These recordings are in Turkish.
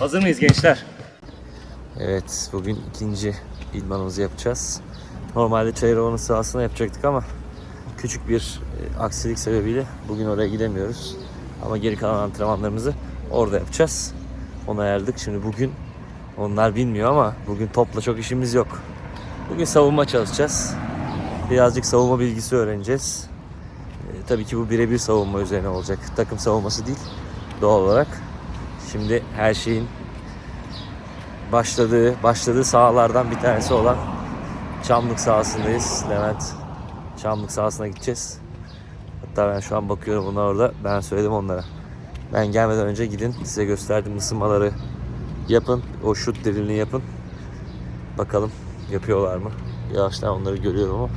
Hazır mıyız gençler? Evet, bugün ikinci idmanımızı yapacağız. Normalde Çayırova'nın sahasına yapacaktık ama küçük bir e, aksilik sebebiyle bugün oraya gidemiyoruz. Ama geri kalan antrenmanlarımızı orada yapacağız. Onu ayarladık. Şimdi bugün onlar bilmiyor ama bugün topla çok işimiz yok. Bugün savunma çalışacağız. Birazcık savunma bilgisi öğreneceğiz. E, tabii ki bu birebir savunma üzerine olacak. Takım savunması değil doğal olarak. Şimdi her şeyin başladığı başladığı sahalardan bir tanesi olan Çamlık sahasındayız. Levent Çamlık sahasına gideceğiz. Hatta ben şu an bakıyorum bunlar orada. Ben söyledim onlara. Ben gelmeden önce gidin size gösterdiğim ısınmaları yapın. O şut drillini yapın. Bakalım yapıyorlar mı? Yavaştan onları görüyorum ama.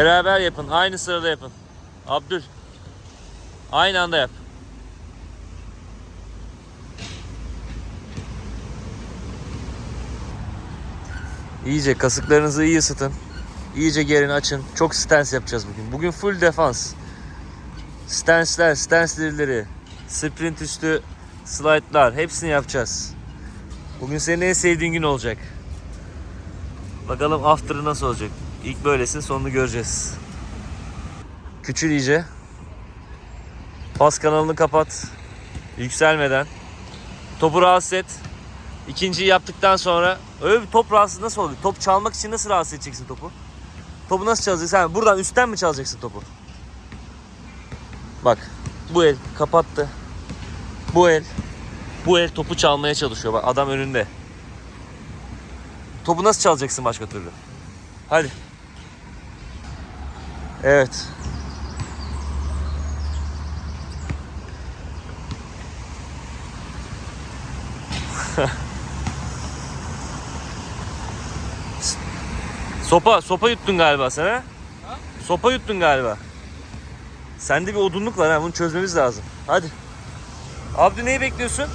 Beraber yapın. Aynı sırada yapın. Abdül. Aynı anda yap. İyice kasıklarınızı iyi ısıtın. İyice gerin açın. Çok stance yapacağız bugün. Bugün full defans. Stance'ler, stance drill'leri, sprint üstü slide'lar hepsini yapacağız. Bugün senin en sevdiğin gün olacak. Bakalım after'ı nasıl olacak. İlk böylesin sonunu göreceğiz. Küçül iyice. Pas kanalını kapat. Yükselmeden. Topu rahatsız et. İkinciyi yaptıktan sonra öyle bir top rahatsız nasıl oluyor? Top çalmak için nasıl rahatsız edeceksin topu? Topu nasıl çalacaksın? Sen buradan üstten mi çalacaksın topu? Bak bu el kapattı. Bu el bu el topu çalmaya çalışıyor. Bak adam önünde. Topu nasıl çalacaksın başka türlü? Hadi. Evet. sopa, sopa yuttun galiba sen ha? Sopa yuttun galiba. Sende bir odunluk var ha bunu çözmemiz lazım. Hadi. Abdü neyi bekliyorsun?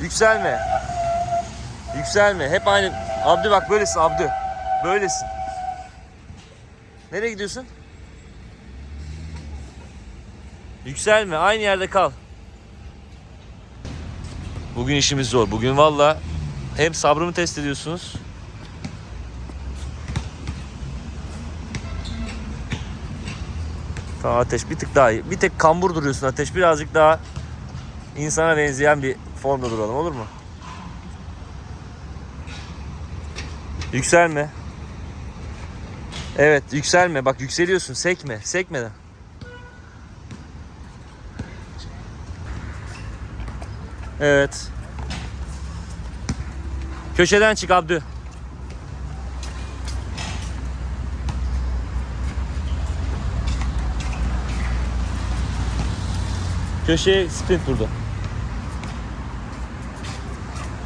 Yükselme. Yükselme. Hep aynı. Abdü bak böylesin Abdü. Böylesin. Nereye gidiyorsun? Yükselme. Aynı yerde kal. Bugün işimiz zor. Bugün valla hem sabrımı test ediyorsunuz. Tamam Ateş bir tık daha iyi. Bir tek kambur duruyorsun Ateş. Birazcık daha insana benzeyen bir formda duralım olur mu? Yükselme. Evet yükselme. Bak yükseliyorsun. Sekme. Sekmeden. Evet. Köşeden çık Abdü. Köşeye sprint burada.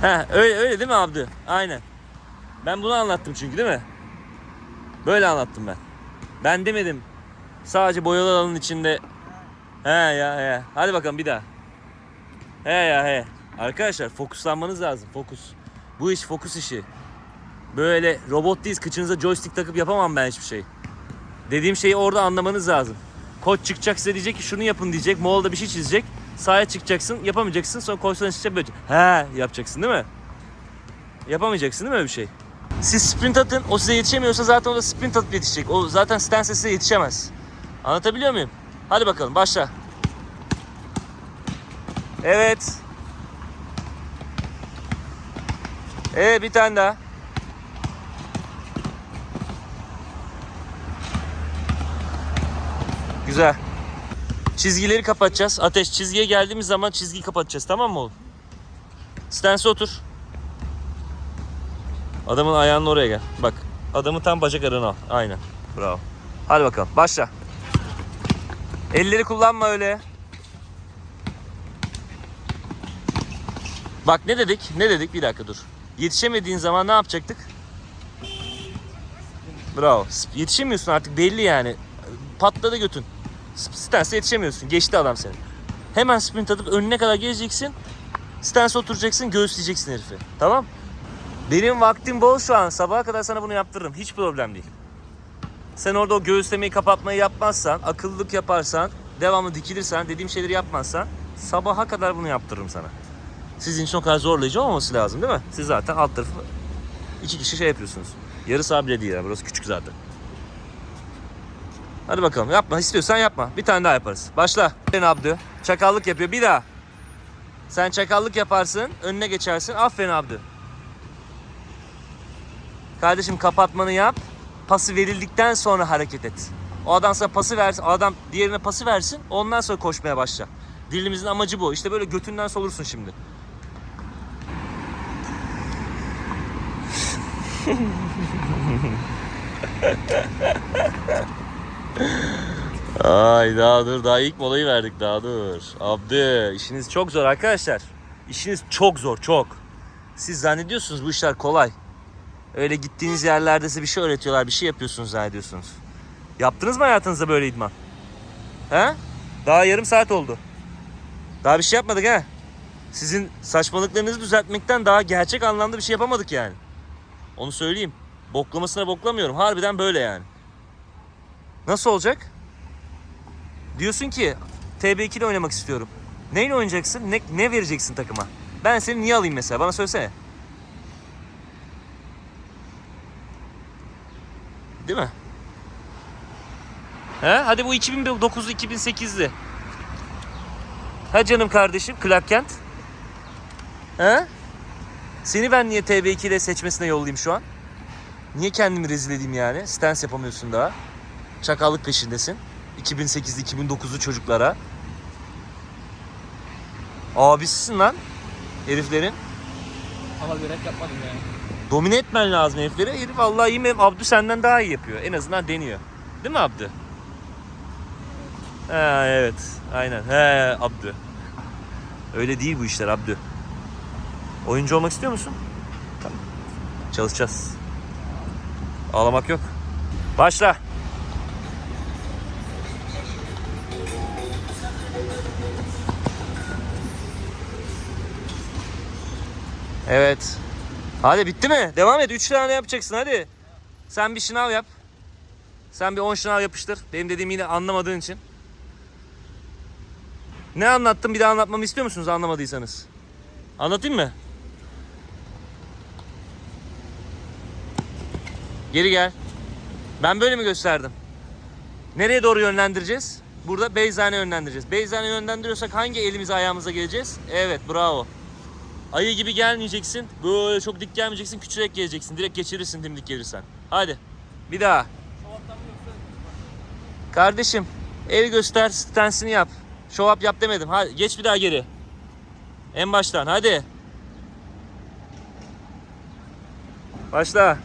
Ha öyle öyle değil mi Abdü? Aynen. Ben bunu anlattım çünkü değil mi? Böyle anlattım ben. Ben demedim. Sadece boyalı alanın içinde. He ya he. Hadi bakalım bir daha. He ya he. Arkadaşlar fokuslanmanız lazım. Fokus. Bu iş fokus işi. Böyle robot değiliz. Kıçınıza joystick takıp yapamam ben hiçbir şey. Dediğim şeyi orada anlamanız lazım. Koç çıkacak size diyecek ki şunu yapın diyecek. Molda bir şey çizecek. Sahaya çıkacaksın yapamayacaksın. Sonra koçtan çıkacak böyle. He yapacaksın değil mi? Yapamayacaksın değil mi öyle bir şey? Siz sprint atın. O size yetişemiyorsa zaten o da sprint atıp yetişecek. O zaten stance size yetişemez. Anlatabiliyor muyum? Hadi bakalım başla. Evet. Evet bir tane daha. Güzel. Çizgileri kapatacağız. Ateş çizgiye geldiğimiz zaman çizgiyi kapatacağız tamam mı oğlum? Stance'e otur. Adamın ayağının oraya gel. Bak adamı tam bacak arana al. Aynen. Bravo. Hadi bakalım başla. Elleri kullanma öyle. Bak ne dedik? Ne dedik? Bir dakika dur. Yetişemediğin zaman ne yapacaktık? Bravo. Yetişemiyorsun artık belli yani. Patladı götün. Stance'e yetişemiyorsun. Geçti adam seni. Hemen sprint atıp önüne kadar geleceksin. Stance oturacaksın göğüsleyeceksin herifi. Tamam? Benim vaktim bol şu an. Sabaha kadar sana bunu yaptırırım. Hiç problem değil. Sen orada o göğüslemeyi kapatmayı yapmazsan, akıllılık yaparsan, devamlı dikilirsen, dediğim şeyleri yapmazsan sabaha kadar bunu yaptırırım sana. Sizin için o kadar zorlayıcı olmaması lazım değil mi? Siz zaten alt tarafı iki kişi şey yapıyorsunuz. Yarı saha bile değil ya. Burası küçük zaten. Hadi bakalım yapma. istiyorsan yapma. Bir tane daha yaparız. Başla. Aferin Abdü. Çakallık yapıyor. Bir daha. Sen çakallık yaparsın. Önüne geçersin. Aferin Abdü. Kardeşim kapatmanı yap. Pası verildikten sonra hareket et. O adam sana pası versin. Adam diğerine pası versin. Ondan sonra koşmaya başla. Dilimizin amacı bu. İşte böyle götünden solursun şimdi. Ay daha dur daha ilk molayı verdik daha dur. Abdü işiniz çok zor arkadaşlar. İşiniz çok zor çok. Siz zannediyorsunuz bu işler kolay. Öyle gittiğiniz yerlerde size bir şey öğretiyorlar bir şey yapıyorsunuz zannediyorsunuz. Yaptınız mı hayatınızda böyle idman? He? Daha yarım saat oldu. Daha bir şey yapmadık ha. Sizin saçmalıklarınızı düzeltmekten daha gerçek anlamda bir şey yapamadık yani. Onu söyleyeyim. Boklamasına boklamıyorum. Harbiden böyle yani. Nasıl olacak? Diyorsun ki TB2 ile oynamak istiyorum. Neyle oynayacaksın? Ne, ne vereceksin takıma? Ben seni niye alayım mesela? Bana söylesene. Değil mi? He? Hadi bu 2009'lu 2008'li. Ha canım kardeşim Clark Kent. He? Seni ben niye TB2 ile seçmesine yollayayım şu an? Niye kendimi rezil edeyim yani? Stance yapamıyorsun daha. Çakallık peşindesin. 2008'li 2009'lu çocuklara. Abisisin lan heriflerin. Ama görev yapmadım yani. Domine etmen lazım herifleri. Herif vallahi iyi mi? Abdü senden daha iyi yapıyor. En azından deniyor. Değil mi Abdü? Ha evet. Aynen. He Abdü. Öyle değil bu işler Abdü. Oyuncu olmak istiyor musun? Tamam. Çalışacağız. Ağlamak yok. Başla. Evet. Hadi bitti mi? Devam et. 3 tane yapacaksın hadi. Sen bir şınav yap. Sen bir 10 şınav yapıştır. Benim dediğimi yine anlamadığın için. Ne anlattım bir daha anlatmamı istiyor musunuz anlamadıysanız? Anlatayım mı? Geri gel. Ben böyle mi gösterdim? Nereye doğru yönlendireceğiz? Burada Beyzane yönlendireceğiz. Beyzane yönlendiriyorsak hangi elimize ayağımıza geleceğiz? Evet bravo. Ayı gibi gelmeyeceksin. Böyle çok dik gelmeyeceksin. Küçülerek geleceksin. Direkt geçirirsin dimdik gelirsen. Hadi. Bir daha. Kardeşim el göster stansini yap. Show up yap demedim. Hadi geç bir daha geri. En baştan hadi. Başla.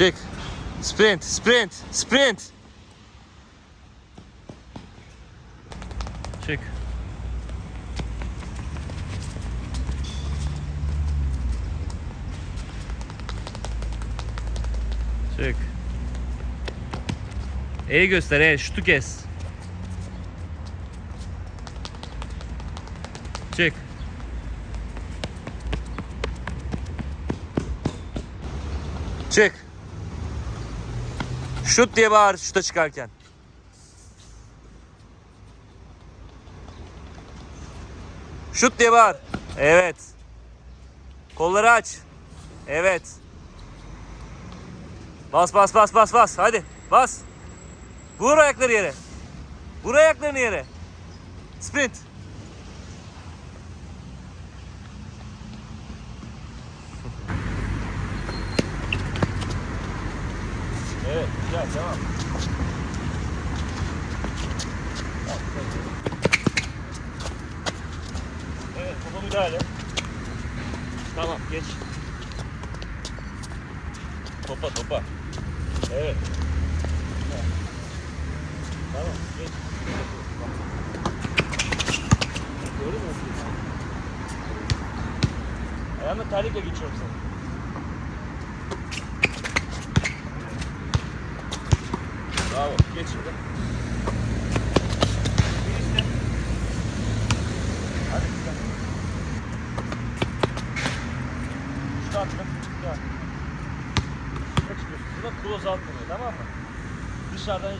Çık. Sprint, sprint, sprint. Çık. Çık. El göster, el. Şutu kes. Çık. Çık. Şut diye bağır şuta çıkarken. Şut diye bağır. Evet. Kolları aç. Evet. Bas bas bas bas bas. Hadi bas. Vur ayakları yere. Vur ayaklarını yere. Sprint. Evet devam. Evet topa müdahale. Tamam geç. Topa topa. Evet. Tamam geç. Doğru mu? Ayağımda terlikle geçiyorum seni. Bravo. Geç şimdi. Bir işte. Hadi güzel. Şunu attım. Ya. Çıkıyorsun. Buna close out deniyor tamam mı? Dışarıdan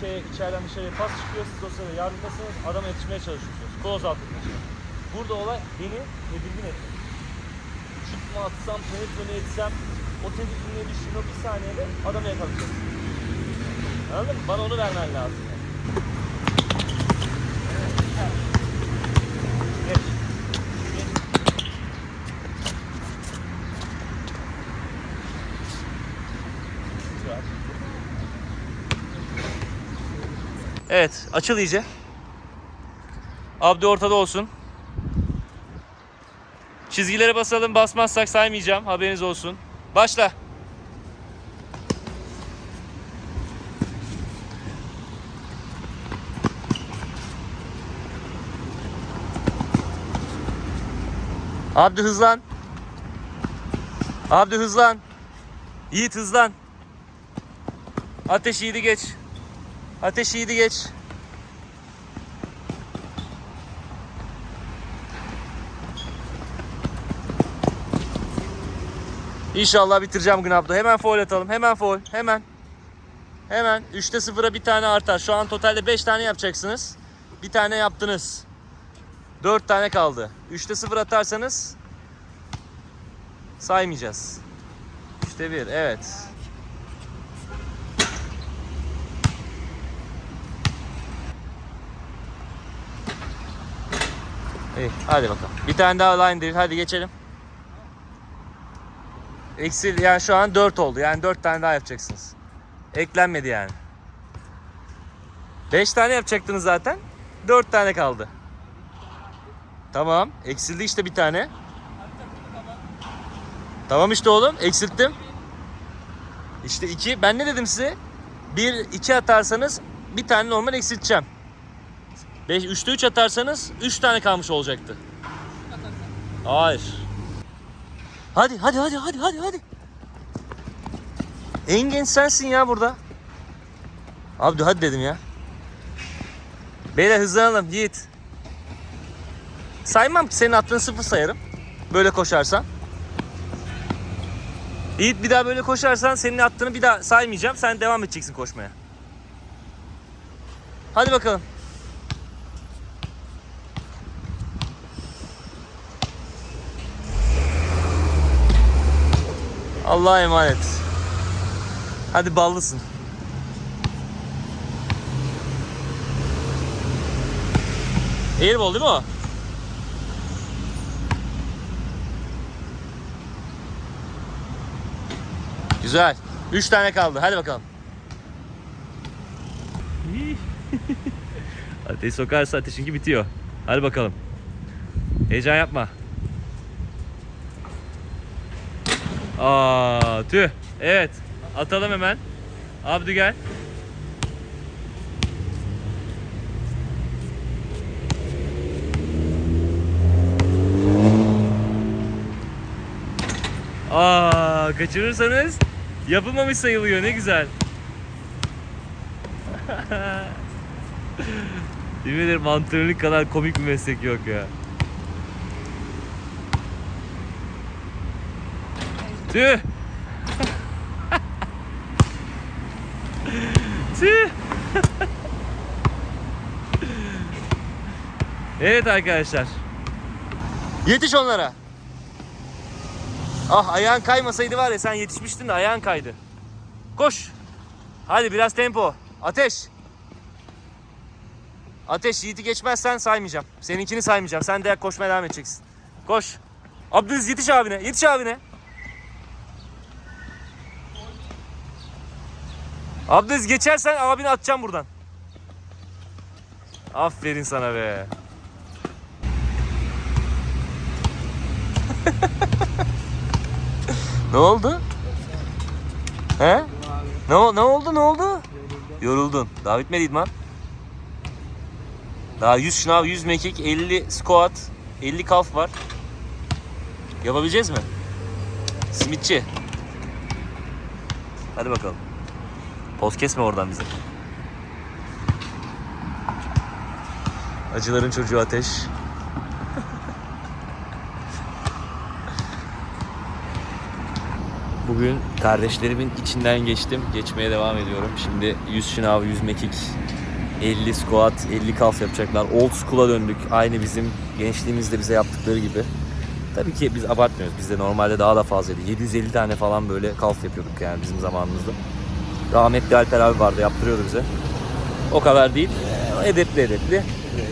şey içeriden dışarıya pas çıkıyor. Siz o sırada yardımdasınız. Adama yetişmeye çalışıyorsunuz. Close out. Burada olay beni tedirgin etti. Şut mu atsam, penetre mi etsem o tedirginliğe düştüğüm o bir saniyede adamı yakalayacaksın. Anladın mı? Bana onu vermen lazım. Geç. Geç. Evet, açıl iyice. Abdi ortada olsun. Çizgilere basalım. Basmazsak saymayacağım. Haberiniz olsun. Başla. Abdi hızlan. Abdi hızlan. Yiğit hızlan. Ateş yiğidi geç. Ateş yiğidi geç. İnşallah bitireceğim gün Abdo. Hemen foul atalım. Hemen foul. Hemen. Hemen. 3'te 0'a bir tane artar. Şu an totalde 5 tane yapacaksınız. Bir tane yaptınız. 4 tane kaldı. 3'te 0 atarsanız saymayacağız. 3'te 1. Evet. İyi. Hadi bakalım. Bir tane daha line değil. Hadi geçelim. Eksi yani şu an 4 oldu. Yani 4 tane daha yapacaksınız. Eklenmedi yani. 5 tane yapacaktınız zaten. 4 tane kaldı. Tamam. Eksildi işte bir tane. Tamam işte oğlum. Eksilttim. İşte 2. Ben ne dedim size? 1 2 atarsanız bir tane normal eksilteceğim. 5 3'te 3 atarsanız 3 tane kalmış olacaktı. Hayır. Hadi hadi hadi hadi hadi hadi. En genç sensin ya burada. Abi hadi dedim ya. Beyler hızlanalım Yiğit. Saymam ki senin attığın sıfır sayarım. Böyle koşarsan. Yiğit bir daha böyle koşarsan senin attığını bir daha saymayacağım. Sen devam edeceksin koşmaya. Hadi bakalım. Allah'a emanet. Hadi ballısın. Airball değil mi o? Güzel. 3 tane kaldı. Hadi bakalım. Ateş sokarsa ateşinki bitiyor. Hadi bakalım. Heyecan yapma. Aa, tüh. Evet. Atalım hemen. Abdü gel. Aa, kaçırırsanız yapılmamış sayılıyor. Ne güzel. Yemin ederim antrenörlük kadar komik bir meslek yok ya. Tüh. Tüh. evet arkadaşlar. Yetiş onlara. Ah ayağın kaymasaydı var ya sen yetişmiştin de ayağın kaydı. Koş. Hadi biraz tempo. Ateş. Ateş Yiğit'i geçmezsen saymayacağım. Seninkini saymayacağım. Sen de koşmaya devam edeceksin. Koş. Abdüz yetiş abine. Yetiş abine. Abdüz geçersen abini atacağım buradan. Aferin sana be. ne oldu? He? Ne, ne oldu ne oldu? Yoruldun. Daha bitmedi idman. Daha 100 şınav, 100 mekik, 50 squat, 50 kalf var. Yapabileceğiz mi? Simitçi. Hadi bakalım. Poz kesme oradan bize. Acıların çocuğu ateş. Bugün kardeşlerimin içinden geçtim. Geçmeye devam ediyorum. Şimdi 100 şınav, 100 mekik, 50 squat, 50 kalf yapacaklar. Old school'a döndük. Aynı bizim gençliğimizde bize yaptıkları gibi. Tabii ki biz abartmıyoruz. Bizde normalde daha da fazlaydı. 750 tane falan böyle kalf yapıyorduk yani bizim zamanımızda. Rahmetli Alper abi vardı yaptırıyordu bize. O kadar değil. Edepli edepli.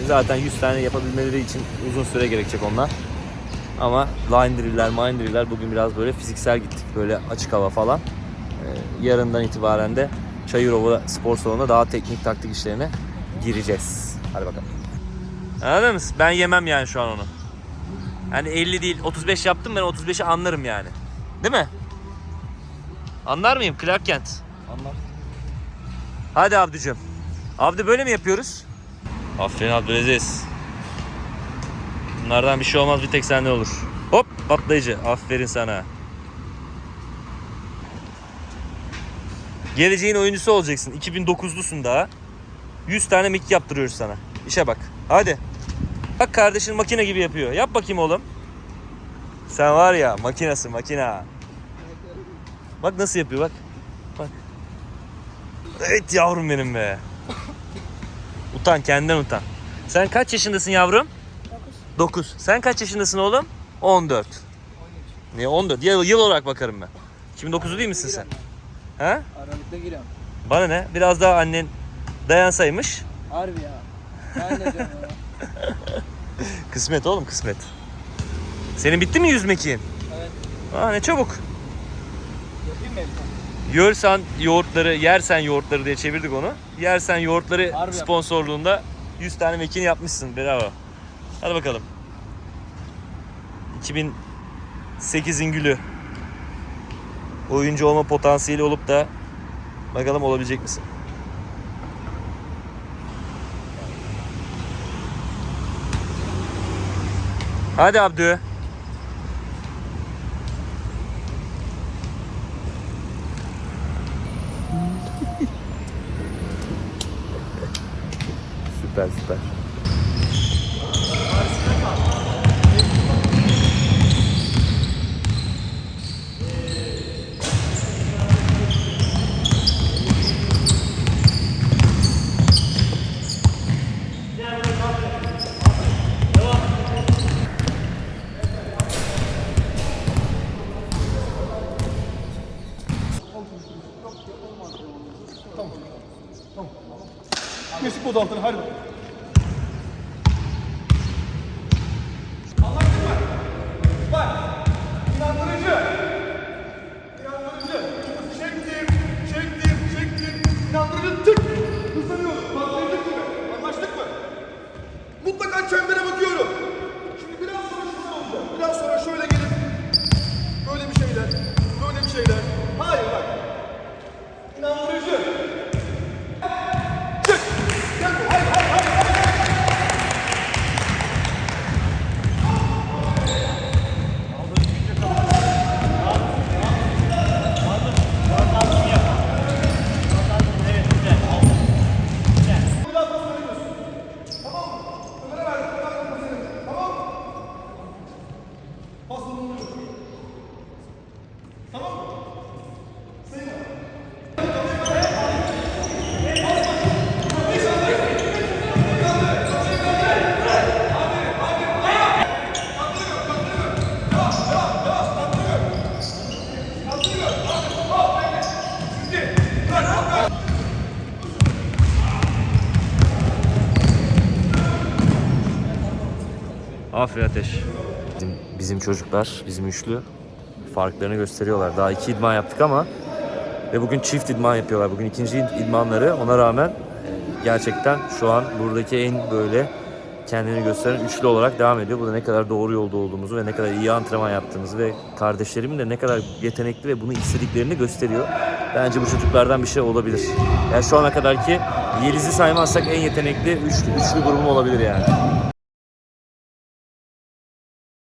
Zaten 100 tane yapabilmeleri için uzun süre gerekecek onlar. Ama line drill'ler, mine drill'ler bugün biraz böyle fiziksel gittik. Böyle açık hava falan. Ee, yarından itibaren de Çayırova spor salonunda daha teknik taktik işlerine gireceğiz. Hadi bakalım. Anladın mı? Ben yemem yani şu an onu. Yani 50 değil 35 yaptım ben 35'i anlarım yani. Değil mi? Anlar mıyım Clark Kent? Anlar. Hadi Abdücüm. Abdü böyle mi yapıyoruz? Aferin Abdülaziz. Bunlardan bir şey olmaz bir tek sende olur. Hop patlayıcı. Aferin sana. Geleceğin oyuncusu olacaksın. 2009'lusun daha. 100 tane mik yaptırıyoruz sana. İşe bak. Hadi. Bak kardeşin makine gibi yapıyor. Yap bakayım oğlum. Sen var ya makinası makina. Bak nasıl yapıyor bak. Bak. Evet yavrum benim be. Utan kendinden utan. Sen kaç yaşındasın yavrum? 9. Sen kaç yaşındasın oğlum? 14. Niye 14? Yıl, yıl olarak bakarım ben. 2009'lu değil misin sen? Ha? Aralıkta giriyorum. Bana ne? Biraz daha annen dayansaymış. Harbi ya. Ben diyorum ya. Kısmet oğlum kısmet. Senin bitti mi yüzmek mekiğin? Evet. Aa ne çabuk. Yapayım mı? Yörsen yoğurtları, yersen yoğurtları diye çevirdik onu. Yersen yoğurtları Harbi sponsorluğunda 100 tane mekin yapmışsın. Bravo. Hadi bakalım. 2008'in gülü. Oyuncu olma potansiyeli olup da bakalım olabilecek misin? Hadi Abdü. Süper süper. Mesut bodu altına hadi. Bak, inandırıcı. İnandırıcı. Çektim, çektim, çektim. İnandırıcı tık. Hızlanıyorum. Patlayacak gibi. Anlaştık mı? Mutlaka çembere bakıyorum. Şimdi biraz sonra şuradan olacak. Biraz sonra şöyle gelip böyle bir şeyler, böyle bir şeyler. Hayır bak. İnandırıcı. Çık. Gel bu. Hayır, hayır, hayır. Bir daha pas veremiyorsun. Tamam mı? Ömer'e verdim. Bir daha pas veremiyorsun. Tamam mı? Pas bulunmuyor. Tamam mı? Sayın abi. Aferin Ateş. Bizim, bizim çocuklar, bizim üçlü farklarını gösteriyorlar. Daha iki idman yaptık ama ve bugün çift idman yapıyorlar. Bugün ikinci idmanları. Ona rağmen gerçekten şu an buradaki en böyle kendini gösteren üçlü olarak devam ediyor. Bu da ne kadar doğru yolda olduğumuzu ve ne kadar iyi antrenman yaptığımızı ve kardeşlerimin de ne kadar yetenekli ve bunu istediklerini gösteriyor. Bence bu çocuklardan bir şey olabilir. Yani şu ana kadar ki Yeliz'i saymazsak en yetenekli üçlü, üçlü grubum olabilir yani.